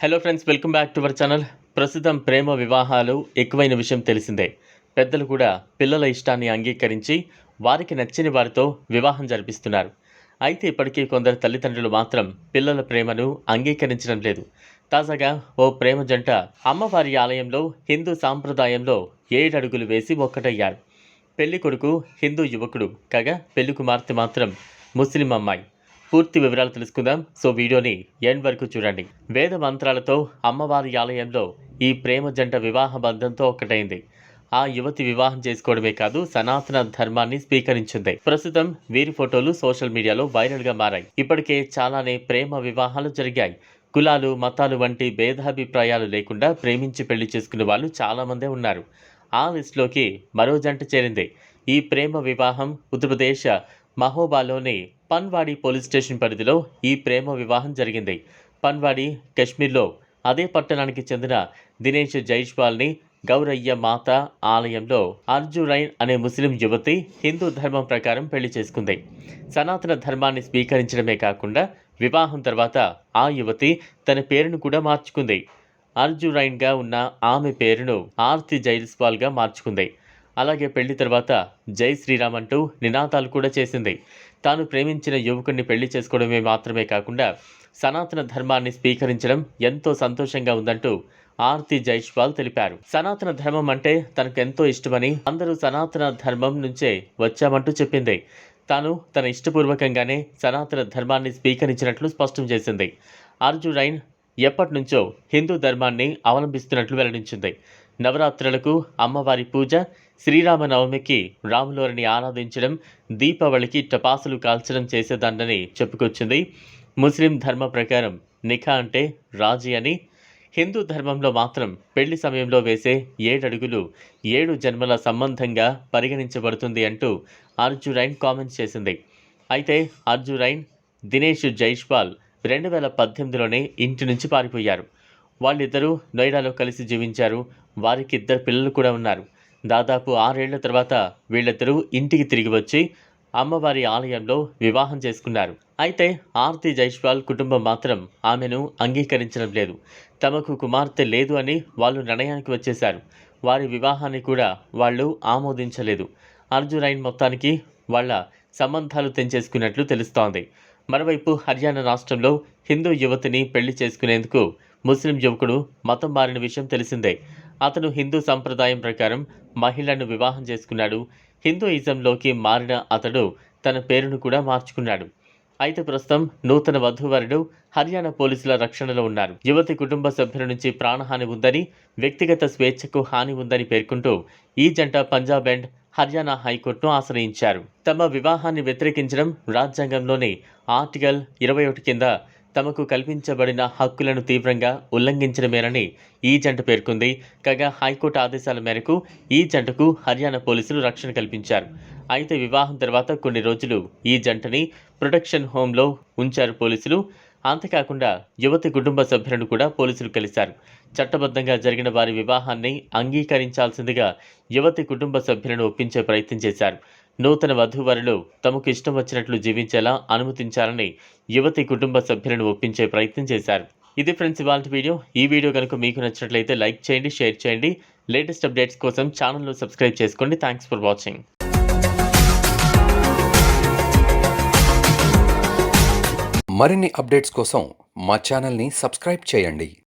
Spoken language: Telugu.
Hello friends welcome back to our channel ప్రస్తుతం ప్రేమ వివాహాలు ఎక్కువైన విషయం తెలిసిందే. పెద్దలు కూడా పిల్లల ఇష్టాన్ని అంగీకరించి వారికి నచ్చని వారితో వివాహం జరిపిస్తున్నారు. అయితే ఇప్పటికీ కొందరు తల్లిదండ్రులు మాత్రం పిల్లల ప్రేమను అంగీకరించడం లేదు. తాజాగా ఓ ప్రేమ జంట అమ్మవారి ఆలయంలో హిందూ సాంప్రదాయంలో ఏడడుగులు వేసి ఒక్కటయ్యారు. పెళ్ళి కొడుకు హిందూ యువకుడు కాగా పెళ్ళి కుమార్తె మాత్రం ముస్లిం అమ్మాయి. పూర్తి వివరాలు తెలుసుకుందాం. సో వీడియోని ఎండ్ వరకు చూడండి. వేద మంత్రాలతో అమ్మవారి ఆలయంలో ఈ ప్రేమ జంట వివాహ బంధంతో ఒకటైంది ఆ యువతి వివాహం చేసుకోవడమే కాదు సనాతన ధర్మాన్ని స్వీకరించింది. ప్రస్తుతం వీరి ఫోటోలు సోషల్ మీడియాలో వైరల్గా మారాయి. ఇప్పటికే చాలానే ప్రేమ వివాహాలు జరిగాయి. కులాలు మతాలు వంటి భేదాభిప్రాయాలు లేకుండా ప్రేమించి పెళ్ళి చేసుకునే వాళ్ళు చాలామందే ఉన్నారు. ఆ లిస్టులోకి మరో జంట చేరింది. ఈ ప్రేమ వివాహం ఉత్తరప్రదేశ్ మహోబాలోని పన్వాడి పోలీస్ స్టేషన్ పరిధిలో ఈ ప్రేమ వివాహం జరిగింది. పన్వాడి కశ్మీర్లో అదే పట్టణానికి చెందిన దినేష్ జైష్వాల్ని గౌరయ్య మాత ఆలయంలో అర్జురైన్ అనే ముస్లిం యువతి హిందూ ధర్మం ప్రకారం పెళ్ళి చేసుకుంది. సనాతన ధర్మాన్ని స్వీకరించడమే కాకుండా వివాహం తర్వాత ఆ యువతి తన పేరును కూడా మార్చుకుంది. అర్జురైన్గా ఉన్న ఆమె పేరును ఆర్తి జైస్వాల్గా మార్చుకుంది. అలాగే పెళ్ళి తర్వాత జై శ్రీరామ్ అంటూ నినాదాలు కూడా చేసింది. తాను ప్రేమించిన యువకుడిని పెళ్ళి చేసుకోవడమే మాత్రమే కాకుండా సనాతన ధర్మాన్ని స్వీకరించడం ఎంతో సంతోషంగా ఉందంటూ ఆర్తి జైష్వాల్ తెలిపారు. సనాతన ధర్మం అంటే తనకు ఎంతో ఇష్టమని అందరూ సనాతన ధర్మం నుంచే వచ్చామంటూ చెప్పింది. తాను తన ఇష్టపూర్వకంగానే సనాతన ధర్మాన్ని స్వీకరించినట్లు స్పష్టం చేసింది. అర్జునైన్ ఎప్పటి నుంచో హిందూ ధర్మాన్ని అవలంబిస్తున్నట్లు వెల్లడించింది. నవరాత్రులకు అమ్మవారి పూజ శ్రీరామనవమికి రాములోరిని ఆరాధించడం దీపావళికి టపాసులు కాల్చడం చేసేదండని చెప్పుకొచ్చింది. ముస్లిం ధర్మ ప్రకారం నిఖా అంటే రాజీ అని. హిందూ ధర్మంలో మాత్రం పెళ్ళి సమయంలో వేసే ఏడడుగులు ఏడు జన్మల సంబంధంగా పరిగణించబడుతుంది అంటూ అర్జురైన్ కామెంట్స్ చేసింది. అయితే అర్జురైన్ దినేష్ జైష్పాల్ రెండు వేల పద్దెనిమిదిలోనే ఇంటి నుంచి పారిపోయారు. వాళ్ళిద్దరూ నోయిడాలో కలిసి జీవించారు. వారికి ఇద్దరు పిల్లలు కూడా ఉన్నారు. దాదాపు ఆరేళ్ళ తర్వాత వీళ్ళిద్దరూ ఇంటికి తిరిగి వచ్చి అమ్మవారి ఆలయంలో వివాహం చేసుకున్నారు. అయితే ఆర్తి జైష్వాల్ కుటుంబం మాత్రం ఆమెను అంగీకరించడం లేదు. తమకు కుమార్తె లేదు అని వాళ్ళు నిర్ణయానికి వచ్చేశారు. వారి వివాహాన్ని కూడా వాళ్ళు ఆమోదించలేదు. అర్జునైన్ మొత్తానికి వాళ్ళ సంబంధాలు తెంచేసుకున్నట్లు తెలుస్తోంది. మరోవైపు హర్యానా రాష్ట్రంలో హిందూ యువతిని పెళ్ళి చేసుకునేందుకు ముస్లిం యువకుడు మతం మారిన విషయం తెలిసిందే. అతను హిందూ సంప్రదాయం ప్రకారం మహిళను వివాహం చేసుకున్నాడు. హిందూయిజంలోకి మారిన అతడు తన పేరును కూడా మార్చుకున్నాడు. అయితే ప్రస్తుతం నూతన వధూవరుడు హర్యానా పోలీసుల రక్షణలో ఉన్నారు. యువతి కుటుంబ సభ్యుల నుంచి ప్రాణహాని ఉందని వ్యక్తిగత స్వేచ్ఛకు హాని ఉందని పేర్కొంటూ ఈ జంట పంజాబ్ అండ్ హర్యానా హైకోర్టును ఆశ్రయించారు. తమ వివాహాన్ని వ్యతిరేకించడం రాజ్యాంగంలోని ఆర్టికల్ ఇరవై ఒకటి కింద తమకు కల్పించబడిన హక్కులను తీవ్రంగా ఉల్లంఘించడమేనని ఈ జంట పేర్కొంది. కాగా హైకోర్టు ఆదేశాల మేరకు ఈ జంటకు హర్యానా పోలీసులు రక్షణ కల్పించారు. అయితే వివాహం తర్వాత కొన్ని రోజులు ఈ జంటని ప్రొటెక్షన్ హోంలో ఉంచారు పోలీసులు. అంతేకాకుండా యువతి కుటుంబ సభ్యులను కూడా పోలీసులు కలిశారు. చట్టబద్ధంగా జరిగిన వారి వివాహాన్ని అంగీకరించాల్సిందిగా యువతి కుటుంబ సభ్యులను ఒప్పించే ప్రయత్నం చేశారు. నూతన వధూవరులు తమకు ఇష్టం వచ్చినట్లు జీవించేలా అనుమతించాలని యువతి కుటుంబ సభ్యులను ఒప్పించే ప్రయత్నం చేశారు. ఇది ఫ్రెండ్స్ ఇవాళ వీడియో. ఈ వీడియో కనుక మీకు నచ్చినట్లయితే లైక్ చేయండి షేర్ చేయండి. లేటెస్ట్ అప్డేట్స్ కోసం ఛానల్ను సబ్స్క్రైబ్ చేసుకోండి. థ్యాంక్స్ ఫర్ వాచింగ్ మరిన్ని అప్డేట్స్ కోసం మా ఛానల్ని సబ్స్క్రైబ్ చేయండి.